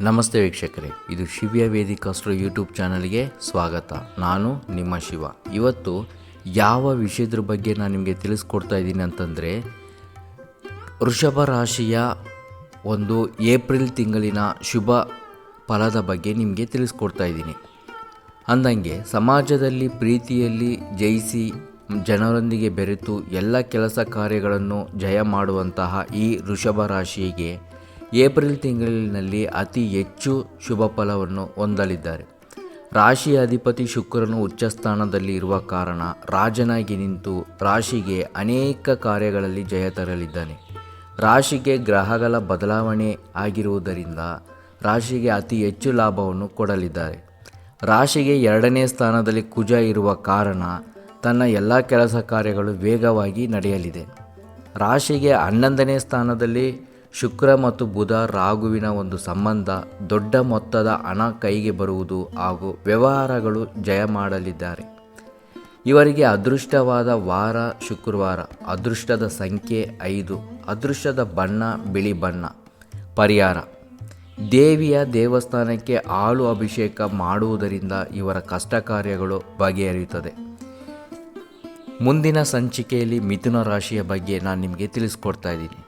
ನಮಸ್ತೆ ವೀಕ್ಷಕರೇ, ಇದು ಶಿವ್ಯ ವೇದಿಕಾಸ್ಟ್ರೋ ಯೂಟ್ಯೂಬ್ ಚಾನಲ್ಗೆ ಸ್ವಾಗತ. ನಾನು ನಿಮ್ಮ ಶಿವ. ಇವತ್ತು ಯಾವ ವಿಷಯದ್ರ ಬಗ್ಗೆ ನಾನು ನಿಮಗೆ ತಿಳಿಸ್ಕೊಡ್ತಾ ಇದ್ದೀನಿ ಅಂತಂದರೆ, ವೃಷಭ ರಾಶಿಯ ಒಂದು ಏಪ್ರಿಲ್ ತಿಂಗಳಿನ ಶುಭ ಫಲದ ಬಗ್ಗೆ ನಿಮಗೆ ತಿಳಿಸ್ಕೊಡ್ತಾ ಇದ್ದೀನಿ. ಅಂದಂಗೆ, ಸಮಾಜದಲ್ಲಿ ಪ್ರೀತಿಯಲ್ಲಿ ಜಯಿಸಿ ಜನರೊಂದಿಗೆ ಬೆರೆತು ಎಲ್ಲ ಕೆಲಸ ಕಾರ್ಯಗಳನ್ನು ಜಯ ಮಾಡುವಂತಹ ಈ ವೃಷಭ ರಾಶಿಗೆ ಏಪ್ರಿಲ್ ತಿಂಗಳಿನಲ್ಲಿ ಅತಿ ಹೆಚ್ಚು ಶುಭ ಫಲವನ್ನು ಹೊಂದಲಿದ್ದಾರೆ. ರಾಶಿಯ ಅಧಿಪತಿ ಶುಕ್ರನು ಉಚ್ಚ ಸ್ಥಾನದಲ್ಲಿ ಇರುವ ಕಾರಣ ರಾಜನಾಗಿ ನಿಂತು ರಾಶಿಗೆ ಅನೇಕ ಕಾರ್ಯಗಳಲ್ಲಿ ಜಯ ತರಲಿದ್ದಾನೆ. ರಾಶಿಗೆ ಗ್ರಹಗಳ ಬದಲಾವಣೆ ಆಗಿರುವುದರಿಂದ ರಾಶಿಗೆ ಅತಿ ಹೆಚ್ಚು ಲಾಭವನ್ನು ಕೊಡಲಿದ್ದಾರೆ. ರಾಶಿಗೆ ಎರಡನೇ ಸ್ಥಾನದಲ್ಲಿ ಕುಜ ಇರುವ ಕಾರಣ ತನ್ನ ಎಲ್ಲ ಕೆಲಸ ಕಾರ್ಯಗಳು ವೇಗವಾಗಿ ನಡೆಯಲಿದೆ. ರಾಶಿಗೆ ಹನ್ನೊಂದನೇ ಸ್ಥಾನದಲ್ಲಿ ಶುಕ್ರ ಮತ್ತು ಬುಧ ರಾಗುವಿನ ಒಂದು ಸಂಬಂಧ ದೊಡ್ಡ ಮೊತ್ತದ ಹಣ ಕೈಗೆ ಬರುವುದು ಹಾಗೂ ವ್ಯವಹಾರಗಳು ಜಯ ಮಾಡಲಿದ್ದಾರೆ. ಇವರಿಗೆ ಅದೃಷ್ಟವಾದ ವಾರ ಶುಕ್ರವಾರ, ಅದೃಷ್ಟದ ಸಂಖ್ಯೆ ಐದು, ಅದೃಷ್ಟದ ಬಣ್ಣ ಬಿಳಿ ಬಣ್ಣ. ಪರಿಹಾರ. ದೇವಿಯ ದೇವಸ್ಥಾನಕ್ಕೆ ಹಾಲು ಅಭಿಷೇಕ ಮಾಡುವುದರಿಂದ ಇವರ ಕಷ್ಟ ಕಾರ್ಯಗಳು ಬಗೆಹರಿಯುತ್ತದೆ. ಮುಂದಿನ ಸಂಚಿಕೆಯಲ್ಲಿ ಮಿಥುನ ರಾಶಿಯ ಬಗ್ಗೆ ನಾನು ನಿಮಗೆ ತಿಳಿಸ್ಕೊಡ್ತಾ ಇದ್ದೀನಿ.